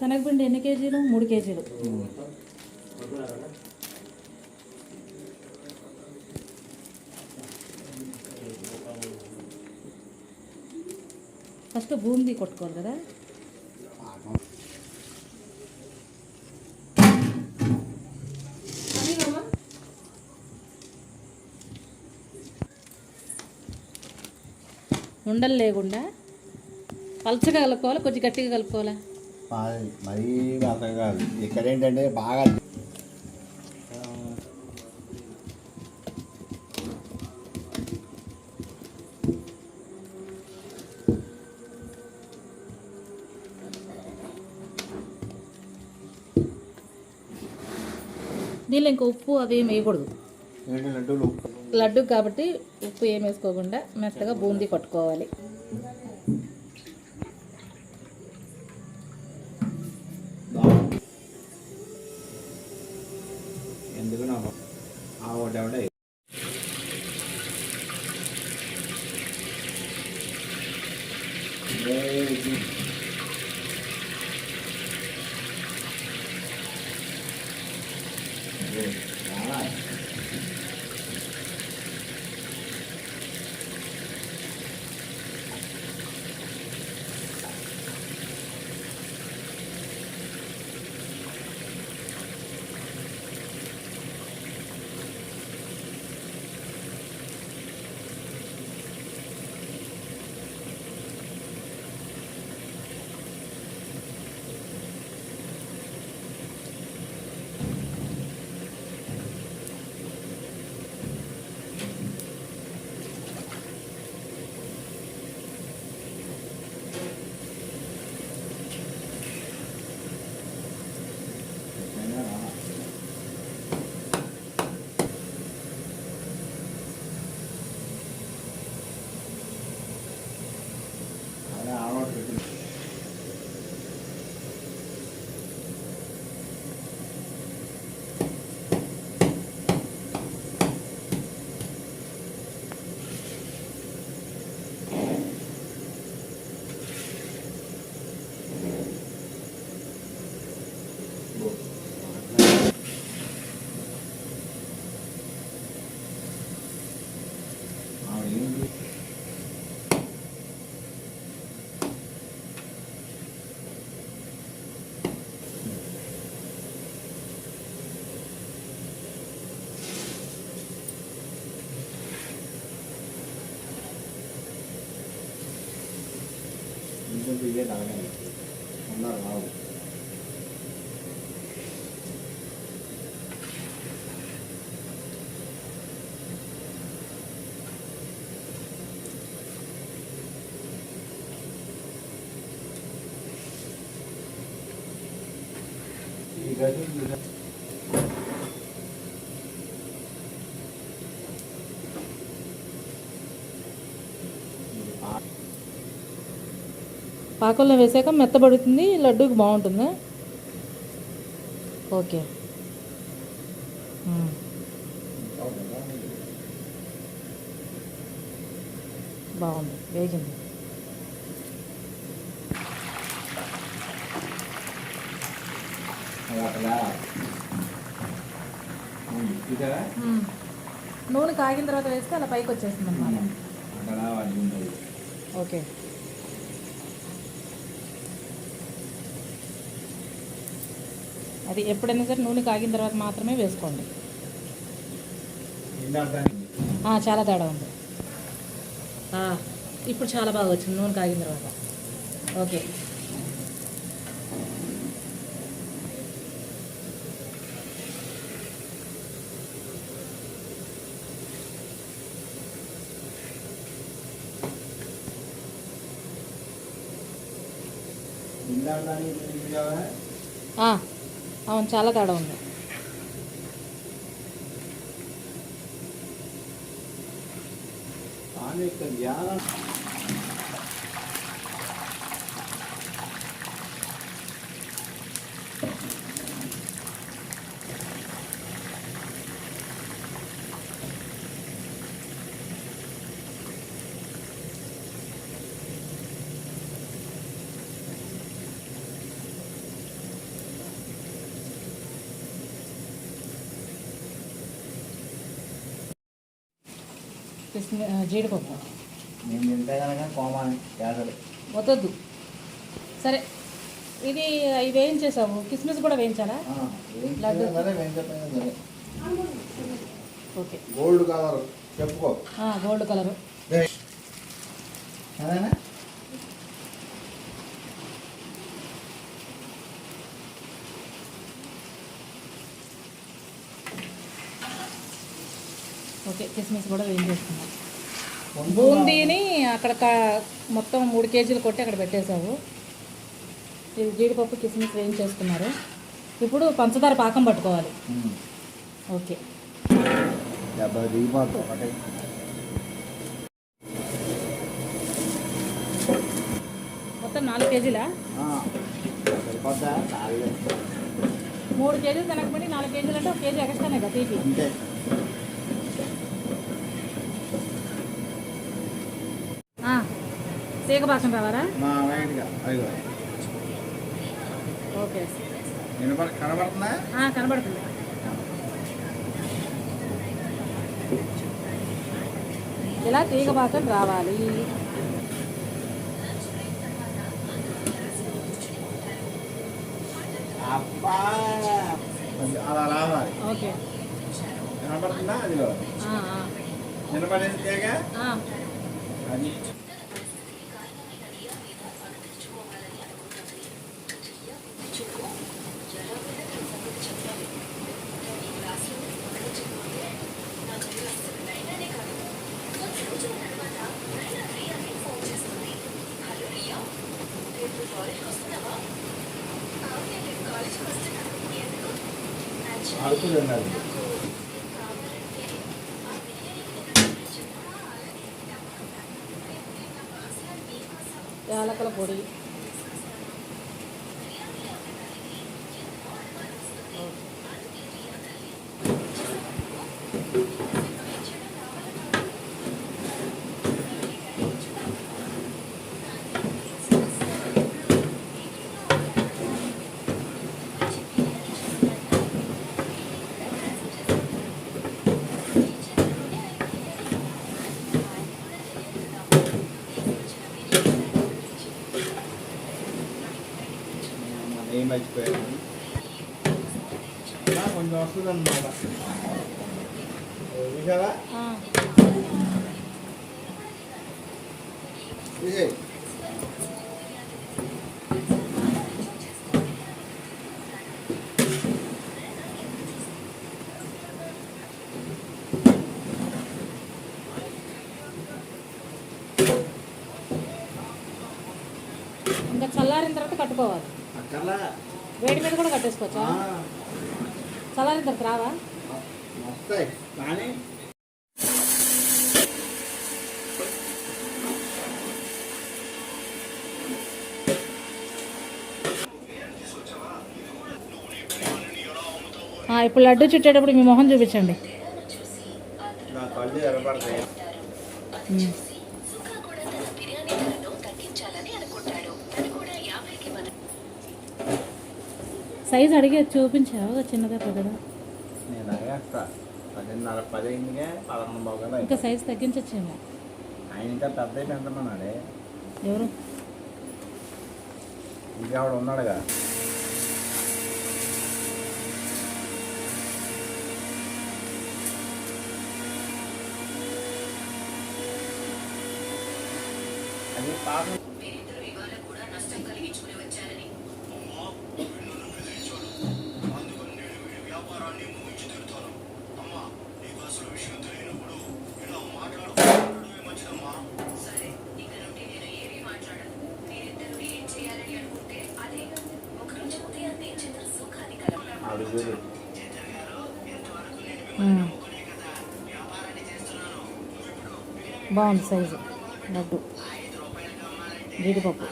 శనగపిండి ఎన్ని కేజీలు? మూడు కేజీలు. ఫస్ట్ బూందీ కొట్టుకోవాలి కదా. ఉండలు లేకుండా పలచగా కలుపుకోవాలా? కొంచెం గట్టిగా కలుపుకోవాలా? మరీ కాదు. ఇక్కడ ఏంటంటే బాగా దీనిలో ఇంకా ఉప్పు అవి ఏం వేయకూడదు. లడ్డు కాబట్టి ఉప్పు ఏం వేసుకోకుండా మెత్తగా బూందీ కొట్టుకోవాలి అదే కొంచెం ఇదే తాగాలి ఉన్నారు రావు ఈ గది పాకంలో వేసాక మెత్తబడుతుంది లడ్డూకి బాగుంటుందా? ఓకే. బాగుంది వేగింది. నూనె కాగిన తర్వాత వేస్తే అలా పైకి వచ్చేస్తుంది అన్నమాట ఓకే. అది ఎప్పుడైనా సరే నూనె కాగిన తర్వాత మాత్రమే వేసుకోండి. ఆ, చాలా తేడా ఉంది. ఆ, ఇప్పుడు చాలా బాగా వచ్చింది నూనె కాగిన తర్వాత. ఓకే. ఆ, అవును చాలా తేడా ఉంది. కానీ ఇక్కడ ధ్యానం కిస్మి జీడిపప్పు. నేను తింటే కనుక వద్దొద్దు. సరే ఇది ఇవి వేయించేసావు. కిస్మిస్ కూడా వేయించాలా? లడ్డు. ఓకే. Gold colour. చెప్పుకో. ఆ, గోల్డ్ కలరు. ఓకే కిస్మిస్ కూడా వేయించేసుకున్నాం. బూందీని అక్కడ మొత్తం మూడు కేజీలు కొట్టి అక్కడ పెట్టేశావు. ఇది జీడిపప్పు కిస్మిస్ వేయించేసుకున్నారు. ఇప్పుడు పంచదార పాకం పట్టుకోవాలి. ఓకే. మొత్తం నాలుగు కేజీలా? మూడు కేజీలు తినకపోతే నాలుగు కేజీలు అంటే ఒక కేజీ ఎక్స్ట్రానే కదా తీపి అంతే ఆ, తీగ పాకం రావాలా? ఓకే. కనబడుతుందా? కనబడుతుంది. ఇలా తీగ పాకం రావాలి. అలా రావాలి. ఓకే. కనబడుతుందా? ఆ, వినపడేది తేగ. అది. அடுத்தது ரெண்டாவது ஏலக்கலை பொடி. మర్చిపోయాను ఇలా కొంచెం వస్తుంది అన్నమాట చూసావా ఆ, ఇంకా చల్లారిన తర్వాత కట్టుకోవాలి. వేడి మీద కూడా కట్టేసుకోవచ్చా? చల్లారిన తర్వాత రావా? ఇప్పుడు లడ్డు చుట్టేటప్పుడు మీ మొహం చూపించండి. సైజ్ అడిగి చూపించావు? చిన్నదా పెద్దదా నేను లాగేస్తా పదిన్నర పది అయిందిగా పదకొండు బాగా ఇంకా సైజ్ తగ్గించచ్చేమో. ఆయన ఇంకా పెద్ద పెంచమన్నాడే ఎవరు? ఇంకా ఆవిడ ఉన్నాడుగా. అది పాపం బాగుంది సైజు. లడ్డు. జీడిపప్పు.